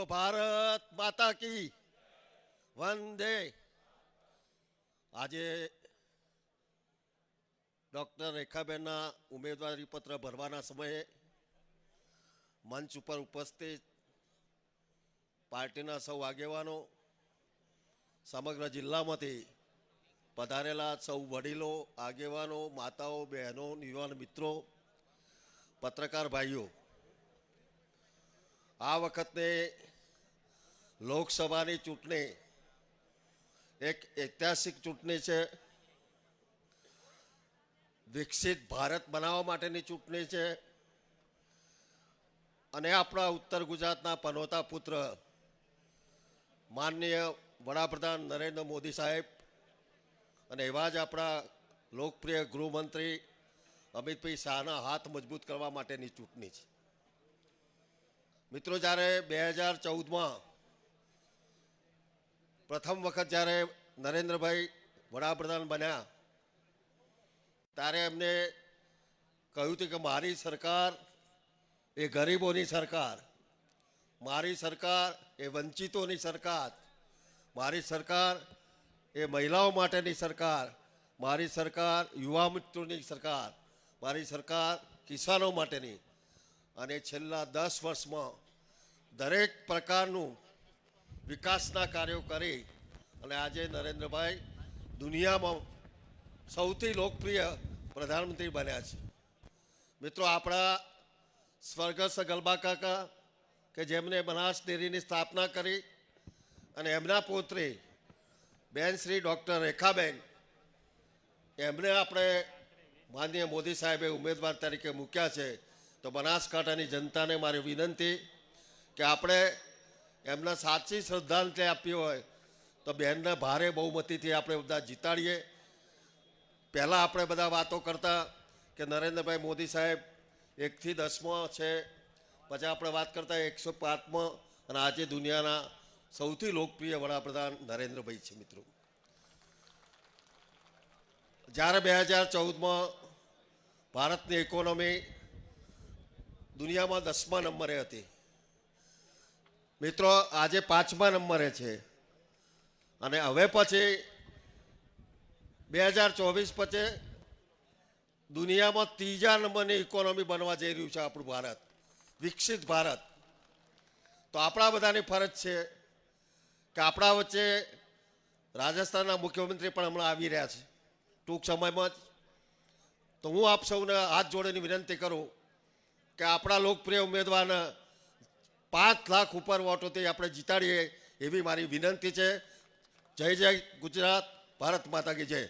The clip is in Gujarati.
બોલો ભારત માતા કી. વંદે. આજે ડૉક્ટર રેખાબેનના ઉમેદવારી પત્ર ભરવાના સમયે મંચ ઉપર ઉપસ્થિત પાર્ટીના સૌ આગેવાનો, સમગ્ર જિલ્લામાંથી પધારેલા સૌ વડીલો, આગેવાનો, માતાઓ, બહેનો, યુવાન મિત્રો, પત્રકાર ભાઈઓ આ વખતે લોકસભાની ચૂંટણી એક ઐતિહાસિક ચૂંટણી છે. વિકસિત ભારત બનાવવા માટેની ચૂંટણી છે. અને આપણા ઉત્તર ગુજરાતના પનોતા પુત્ર માનનીય વડાપ્રધાન નરેન્દ્ર મોદી સાહેબ અને એવા જ આપણા લોકપ્રિય ગૃહમંત્રી અમિતભાઈ શાહના હાથ મજબૂત કરવા માટેની ચૂંટણી છે. મિત્રો, જ્યારે બે હજાર ચૌદમાં પ્રથમ વખત જ્યારે નરેન્દ્રભાઈ વડાપ્રધાન બન્યા, ત્યારે એમને કહ્યું હતું કે મારી સરકાર એ ગરીબોની સરકાર, મારી સરકાર એ વંચિતોની સરકાર, મારી સરકાર એ મહિલાઓ માટેની સરકાર, મારી સરકાર યુવા મિત્રોની સરકાર, મારી સરકાર કિસાનો માટેની. અને છેલ્લા દસ વર્ષમાં દરેક પ્રકારનું વિકાસના કાર્યો કરી અને આજે નરેન્દ્રભાઈ દુનિયામાં સૌથી લોકપ્રિય પ્રધાનમંત્રી બન્યા છે. મિત્રો, આપણા સ્વર્ગસ્થ ગલબા કાકા કે જેમને બનાસ ડેરીની સ્થાપના કરી અને એમના પુત્રી બેન શ્રી ડૉક્ટર રેખાબેન, એમને આપણે માનનીય મોદી સાહેબે ઉમેદવાર તરીકે મૂક્યા છે. તો બનાસકાંઠાની જનતાને મારી વિનંતી કે આપણે એમને સાચી શ્રદ્ધાંજલિ આપી હોય તો બહેનને ભારે બહુમતીથી આપણે બધા જીતાડીએ. પહેલાં આપણે બધા વાતો કરતા કે નરેન્દ્રભાઈ મોદી સાહેબ એકથી દસમાં છે, પછી આપણે વાત કરતા એકસો પાંચમાં અને આજે દુનિયાના સૌથી લોકપ્રિય વડાપ્રધાન નરેન્દ્રભાઈ છે મિત્રો. જ્યારે બે હજાર ચૌદમાં ભારતની ઇકોનોમી દુનિયામાં દસમા નંબરે હતી. મિત્રો, આજે પાંચમા નંબરે છે. અને હવે પછી બે હજાર ચોવીસ પછી દુનિયામાં ત્રીજા નંબરની ઇકોનોમી બનવા જઈ રહ્યું છે આપણું ભારત. વિકસિત ભારત. તો આપણા બધાની ફરજ છે કે આપણા વચ્ચે રાજસ્થાનના મુખ્યમંત્રી પણ હમણાં આવી રહ્યા છે. ટૂંક સમયમાં જ. તો હું આપ સૌને હાથ જોડેની વિનંતી કરું કે આપણા લોકપ્રિય ઉમેદવારના પાંચ લાખ ઉપર વોટોથી આપણે જીતાડીએ એવી મારી વિનંતી છે. જય જય ગુજરાત, ભારત માતા કી જય.